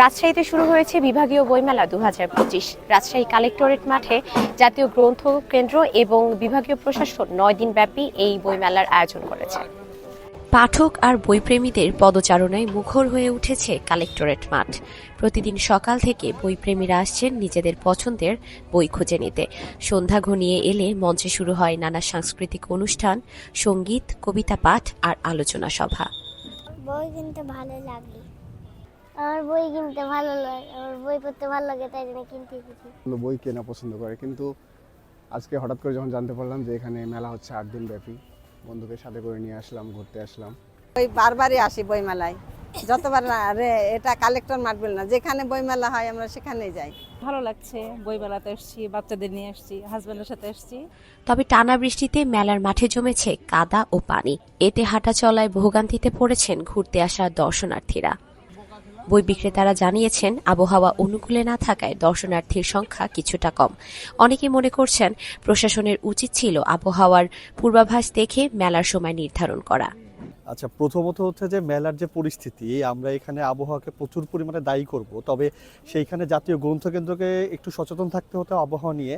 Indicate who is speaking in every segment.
Speaker 1: রাজশাহীতে শুরু হয়েছে বিভাগীয় বইমেলা দু হাজার পঁচিশ। রাজশাহী কালেক্টরেট মাঠে জাতীয় গ্রন্থ কেন্দ্র এবং বিভাগীয় প্রশাসন নয় দিনব্যাপী এই বইমেলার আয়োজন করেছে। পাঠক আর বইপ্রেমীদের পদচারণায় মুখর হয়ে উঠেছে কালেক্টরেট মাঠ। প্রতিদিন সকাল থেকে বইপ্রেমীরা আসছেন নিজেদের পছন্দের বই খুঁজে নিতে। সন্ধ্যা ঘনিয়ে এলে মঞ্চে শুরু হয় নানা সাংস্কৃতিক অনুষ্ঠান সংগীত কবিতা পাঠ আর আলোচনা সভা।
Speaker 2: বই কিনতে ভালো লাগে আমার বই কিনতে ভালো লাগে আমার বই পড়তে ভালো লাগে তাই জন্য কিনতে এসেছি।
Speaker 3: এগুলো বই কেনা পছন্দ করে কিন্তু আজকে হঠাৎ করে যখন জানতে পারলাম যে এখানে মেলা হচ্ছে আট দিন ব্যাপী বন্ধুকে সাথে করে নিয়ে আসলাম ঘুরতে আসলাম।
Speaker 4: ওই বারবারই আসি বইমেলায়। যতবার না রে এটা কালেক্টর মারবেল না যেখানে বইমেলা হয় আমরা সেখানেই যাই।
Speaker 5: ভালো লাগছে বইমেলাতে এসেছি বাচ্চাদের নিয়ে এসেছি হাজব্যান্ডের সাথে এসেছি
Speaker 1: তবে টানা বৃষ্টিতে মেলার মাঠে জমেছে কাদা ও পানি। এতে হাঁটা চলায় ভোগান্তিতে পড়েছেন ঘুরতে আসা দর্শনার্থীরা। বই বিক্রেতারা জানিয়েছেন, আবহাওয়া অনুকূলে না থাকায় দর্শনার্থীর সংখ্যা কিছুটা কম। অনেকে মনে করছেন, প্রশাসনের উচিত ছিল আবহাওয়ার পূর্বাভাস দেখে মেলার সময় নির্ধারণ করা।
Speaker 6: আচ্ছা প্রথমত হচ্ছে যে মেলার যে পরিস্থিতি আমরা এখানে আবহাওয়াকে প্রচুর পরিমাণে দায়ী করব। তবে সেইখানে জাতীয় গ্রন্থকেন্দ্রকে একটু সচেতন থাকতে হতো আবহাওয়া নিয়ে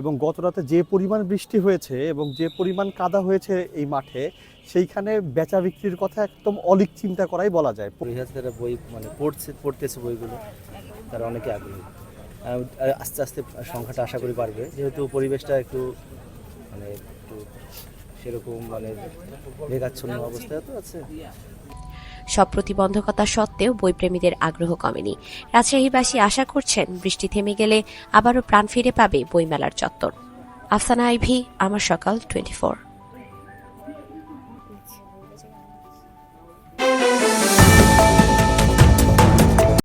Speaker 6: এবং গত রাতে যে পরিমাণ বৃষ্টি হয়েছে এবং যে পরিমাণ কাদা হয়েছে এই মাঠে, সেইখানে বেচা বিক্রির কথা একদম অলিক চিন্তা করাই বলা যায়।
Speaker 7: গৃহস্থেরা বই মানে পড়ছে, পড়তেছে বইগুলো, তারা অনেকে আগ্রহী। আস্তে আস্তে সংখ্যাটা আশা করি বাড়বে। যেহেতু পরিবেশটা একটু মানে একটু সেরকম মানে অবস্থায় তো আছে।
Speaker 1: সব প্রতিবন্ধকতা সত্ত্বেও বইপ্রেমীদের আগ্রহ কমেনি। রাজশাহীবাসী আশা করছেন বৃষ্টি থেমে গেলে আবারও প্রাণ ফিরে পাবে বইমেলার চত্বর। আফসানা আইভি, আমার সকাল, টোয়েন্টি